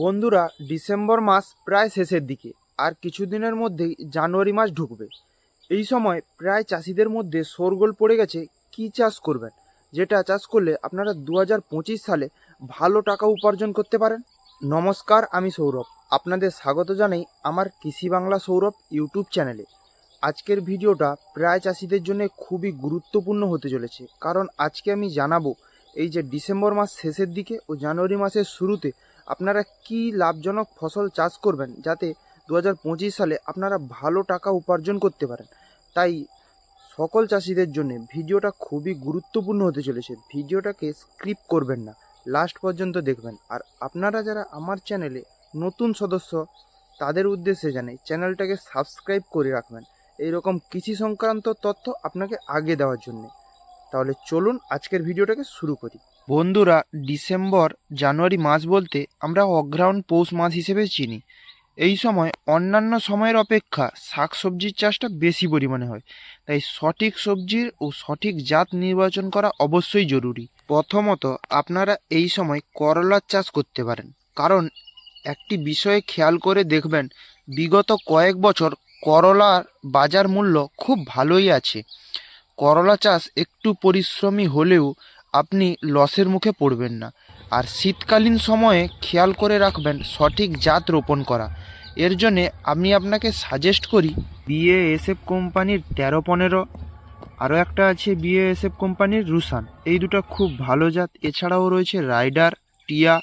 বন্ধুরা, ডিসেম্বর মাস প্রায় শেষের দিকে, আর কিছুদিনের মধ্যেই জানুয়ারি মাস ঢুকবে। এই সময় প্রায় চাষিদের মধ্যে শোরগোল পড়ে গেছে, কি চাষ করবেন? যেটা চাষ করলে আপনারা দু হাজার পঁচিশ সালে ভালো টাকা উপার্জন করতে পারেন। নমস্কার, আমি সৌরভ। আপনাদের স্বাগত জানাই আমার কৃষি বাংলা সৌরভ ইউটিউব চ্যানেলে। আজকের ভিডিওটা প্রায় চাষিদের জন্য খুবই গুরুত্বপূর্ণ হতে চলেছে, কারণ আজকে আমি জানাব এই যে ডিসেম্বর মাস শেষের দিকে ও জানুয়ারি মাসের শুরুতে আপনারা কি লাভজনক ফসল চাষ করবেন যাতে দু হাজার পঁচিশ সালে আপনারা ভালো টাকা উপার্জন করতে পারেন? তাই সকল চাষিদের জন্য ভিডিওটা খুবই গুরুত্বপূর্ণ হতে চলেছে। ভিডিওটাকে স্ক্রিপ করবেন না, লাস্ট পর্যন্ত দেখবেন। আর আপনারা যারা আমার চ্যানেলে নতুন সদস্য, তাদের উদ্দেশ্যে জানাই, চ্যানেলটাকে সাবস্ক্রাইব করে রাখবেন। এইরকম কৃষি সংক্রান্ত তথ্য আপনাকে আগে দেওয়ার জন্য। তাহলে চলুন আজকের ভিডিওটাকে শুরু করি। বন্ধুরা, ডিসেম্বর, জানুয়ারি মাস বলতে আমরা অগ্রাউন্ড পৌষ মাস হিসেবে চিনি। এই সময় অন্যান্য সময়ের অপেক্ষা শাক সবজির চাষটা বেশি পরিমাণে হয়। তাই সঠিক সবজির ও সঠিক জাত নির্বাচন করা অবশ্যই জরুরি। প্রথমত, আপনারা এই সময় করলার চাষ করতে পারেন। কারণ একটি বিষয়ে খেয়াল করে দেখবেন, বিগত কয়েক বছর করলার বাজার মূল্য খুব ভালোই আছে। করলা চাষ একটু পরিশ্রমী হলেও আপনি লসের মুখে পড়বেন না। আর শীতকালীন সময়ে খেয়াল করে রাখবেন সঠিক জাত রোপণ করা। এর জন্যে আমি আপনাকে সাজেস্ট করি বিএএসএফ কোম্পানির তেরো পনেরো, আরও একটা আছে বিএএসএফ কোম্পানির রুসান। এই দুটো খুব ভালো জাত। এছাড়াও রয়েছে রাইডার, টিয়া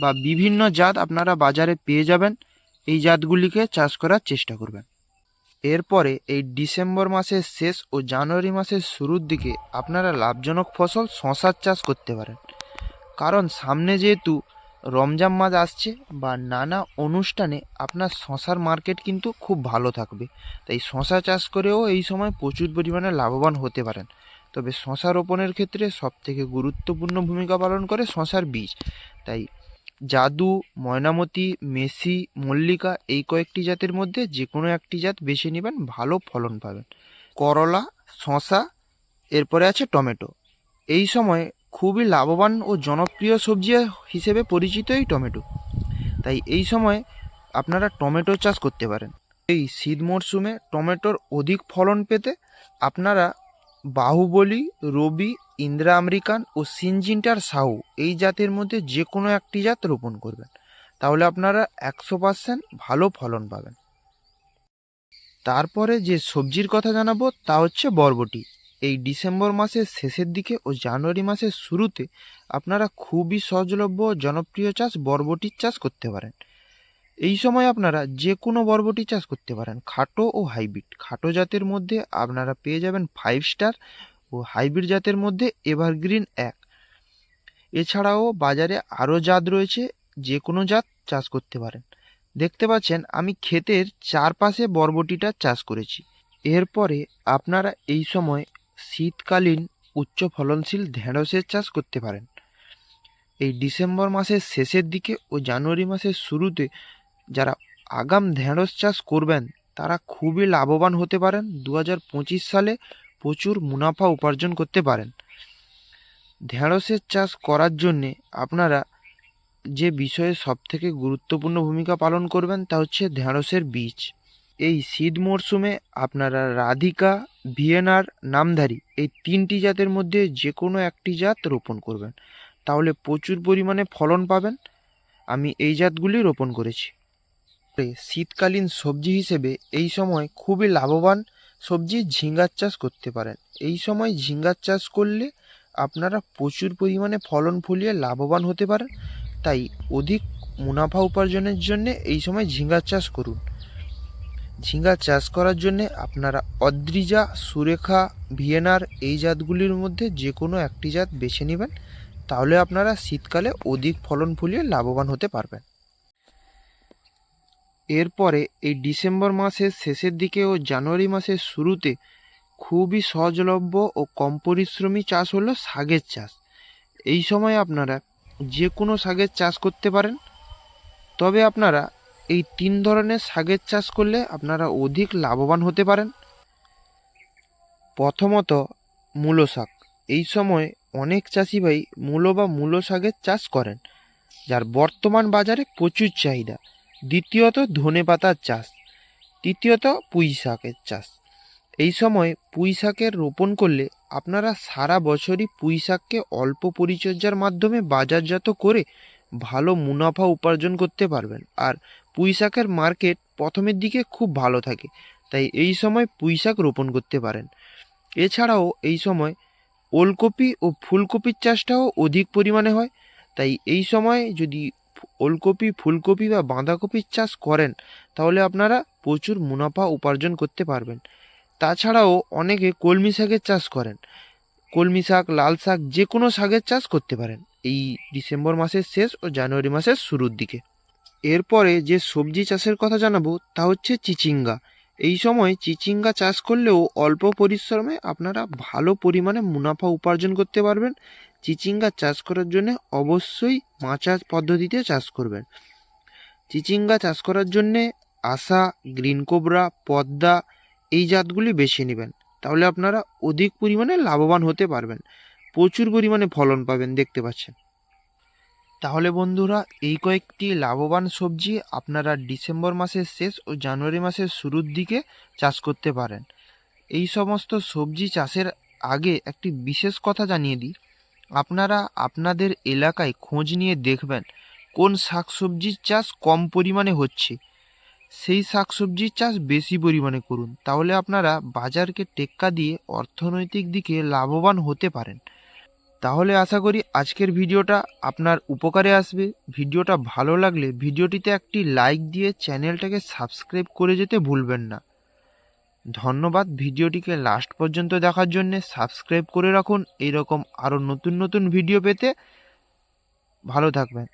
বা বিভিন্ন জাত আপনারা বাজারে পেয়ে যাবেন। এই জাতগুলিকে চাষ করার চেষ্টা করবেন। এরপরে এই ডিসেম্বর মাসের শেষ ও জানুয়ারি মাসের শুরুর দিকে আপনারা লাভজনক ফসল শশার চাষ করতে পারেন। কারণ সামনে যেহেতু রমজান মাস আসছে বা নানা অনুষ্ঠানে আপনার শশার মার্কেট কিন্তু খুব ভালো থাকবে। তাই শশা চাষ করেও এই সময় প্রচুর পরিমাণে লাভবান হতে পারেন। তবে শশা রোপণের ক্ষেত্রে সবথেকে গুরুত্বপূর্ণ ভূমিকা পালন করে শশার বীজ। তাই জাদু, ময়নামতি, মেসি, মল্লিকা এই কয়েকটি জাতের মধ্যে যে কোনো একটি জাত বেছে নেবেন, ভালো ফলন পাবেন। করলা শশা এরপরে আছে টমেটো। এই সময় খুবই লাভবান ও জনপ্রিয় সবজি হিসেবে পরিচিত এই টমেটো। তাই এই সময় আপনারা টমেটো চাষ করতে পারেন। এই শীত মরশুমে টমেটোর অধিক ফলন পেতে আপনারা বাহুবলী, রবি ইন্দ্রা আমেরিকান ও সিনজিন্টার সাহু এই জাতের মধ্যে যে কোনো একটি জাত রোপণ করবেন। তাহলে আপনারা একশো পার্সেন্ট ভালো ফলন পাবেন। তারপরে যে সবজির কথা জানাব তা হচ্ছে বরবটি। এই ডিসেম্বর মাসের শেষের দিকে ও জানুয়ারি মাসের শুরুতে আপনারা খুবই সহজলভ্য জনপ্রিয় চাষ বরবটির চাষ করতে পারেন। এই সময় আপনারা যে কোনো বরবটি চাষ করতে পারেন, খাটো ও হাইব্রিড। খাটো জাতের মধ্যে আপনারা পেয়ে যাবেন ফাইভ স্টার ও হাইব্রিড জাতের মধ্যে এভারগ্রিন এক। এছাড়াও বাজারে আরও জাত রয়েছে, যে কোনো জাত চাষ করতে পারেন। দেখতে পাচ্ছেন, আমি ক্ষেতের চারপাশে বরবটিটা চাষ করেছি। এরপরে আপনারা এই সময় শীতকালীন উচ্চ ফলনশীল ঢেঁড়সের চাষ করতে পারেন। এই ডিসেম্বর মাসের শেষের দিকে ও জানুয়ারি মাসের শুরুতে যারা আগাম ঢেঁড়স চাষ করবেন, তারা খুবই লাভবান হতে পারেন। দু হাজার পঁচিশ সালে প্রচুর মুনাফা উপার্জন করতে পারেন। ঢেঁড়সের চাষ করার জন্যে আপনারা যে বিষয়ে সবথেকে গুরুত্বপূর্ণ ভূমিকা পালন করবেন তা হচ্ছে ঢেঁড়সের বীজ। এই শীত মরশুমে আপনারা রাধিকা, ভিয়েনার, নামধারী এই তিনটি জাতের মধ্যে যে কোনো একটি জাত রোপণ করবেন। তাহলে প্রচুর পরিমাণে ফলন পাবেন। আমি এই জাতগুলি রোপণ করেছি। শীতকালীন সবজি হিসেবে এই সময় খুবই লাভবান সবজি ঝিঙ্গার চাষ করতে পারেন। এই সময় ঝিঙ্গার চাষ করলে আপনারা প্রচুর পরিমাণে ফলন ফলিয়ে লাভবান হতে পারেন। তাই অধিক মুনাফা উপার্জনের জন্যে এই সময় ঝিঙ্গার চাষ করুন। ঝিঙ্গা চাষ করার জন্যে আপনারা অদ্রিজা, সুরেখা, ভিয়েনার এই জাতগুলির মধ্যে যে কোনো একটি জাত বেছে নেবেন। তাহলে আপনারা শীতকালে অধিক ফলন ফলিয়ে লাভবান হতে পারবেন। এরপরে এই ডিসেম্বর মাসের শেষের দিকে ও জানুয়ারি মাসের শুরুতে খুবই সহজলভ্য ও কম পরিশ্রমী চাষ হলো শাকের চাষ। এই সময় আপনারা যে কোনো শাকের চাষ করতে পারেন। তবে আপনারা এই তিন ধরনের শাকের চাষ করলে আপনারা অধিক লাভবান হতে পারেন। প্রথমত মূলো শাক। এই সময় অনেক চাষি ভাই মূলো বা মূলো শাকের চাষ করেন, যার বর্তমান বাজারে প্রচুর চাহিদা। দ্বিতীয়ত ধনেপাতার চাষ, তৃতীয়ত পুঁই শাকের চাষ। এই সময় পুঁই শাকের রোপণ করলে আপনারা সারা বছরই পুঁই শাককে অল্প পরিচর্যার মাধ্যমে বাজারজাত করে ভালো মুনাফা উপার্জন করতে পারবেন। আর পুঁই শাকের মার্কেট প্রথমের দিকে খুব ভালো থাকে, তাই এই সময় পুঁই শাক রোপণ করতে পারেন। এছাড়াও এই সময় ওলকপি ও ফুলকপির চাষটাও অধিক পরিমাণে হয়, তাই এই সময় যদি ওলকপি, ফুলকপি বা বাঁধাকপির চাষ করেন, তাহলে আপনারা প্রচুর মুনাফা উপার্জন করতে পারবেন। তাছাড়াও অনেকে কলমি শাকের চাষ করেন। কলমি শাক, লাল শাক যে কোনো শাকের চাষ করতে পারেন। এই ডিসেম্বর মাসের শেষ ও জানুয়ারি মাসের শুরুর দিকে। এরপরে যে সবজি চাষের কথা জানাব, তা হচ্ছে চিচিঙ্গা। এই সময় চিচিঙ্গা চাষ করলেও অল্প পরিশ্রমে আপনারা ভালো পরিমাণে মুনাফা উপার্জন করতে পারবেন। চিচিঙ্গা চাষ করার জন্য অবশ্যই মাচা পদ্ধতিতে চাষ করবেন। চিচিঙ্গা চাষ করার জন্যে আশা গ্রিন কোবরা, পদ্মা এই জাতগুলি বেছে নেবেন। তাহলে আপনারা অধিক পরিমাণে লাভবান হতে পারবেন। প্রচুর পরিমাণে ফলন পাবেন দেখতে পাচ্ছেন। তাহলে বন্ধুরা, এই কয়েকটি লাভবান সবজি আপনারা ডিসেম্বর মাসের শেষ ও জানুয়ারি মাসের শুরুর দিকে চাষ করতে পারেন। এই সমস্ত সবজি চাষের আগে একটি বিশেষ কথা জানিয়ে দিই। আপনারা আপনাদের এলাকায় খোঁজ নিয়ে দেখবেন কোন শাকসবজির চাষ কম পরিমাণে হচ্ছে। সেই শাকসবজির চাষ বেশি পরিমাণে করুন, তাহলে আপনারা বাজারকে টেক্কা দিয়ে অর্থনৈতিক দিকে লাভবান হতে পারেন। তাহলে আশা করি আজকের ভিডিওটা আপনার উপকারে আসবে। ভিডিওটা ভালো লাগলে ভিডিওটিতে একটি লাইক দিয়ে চ্যানেলটাকে সাবস্ক্রাইব করে যেতে ভুলবেন না। ধন্যবাদ ভিডিওটিকে লাস্ট পর্যন্ত দেখার জন্য সাবস্ক্রাইব করে রাখুন। এইরকম আরও নতুন নতুন ভিডিও পেতে ভালো থাকবেন।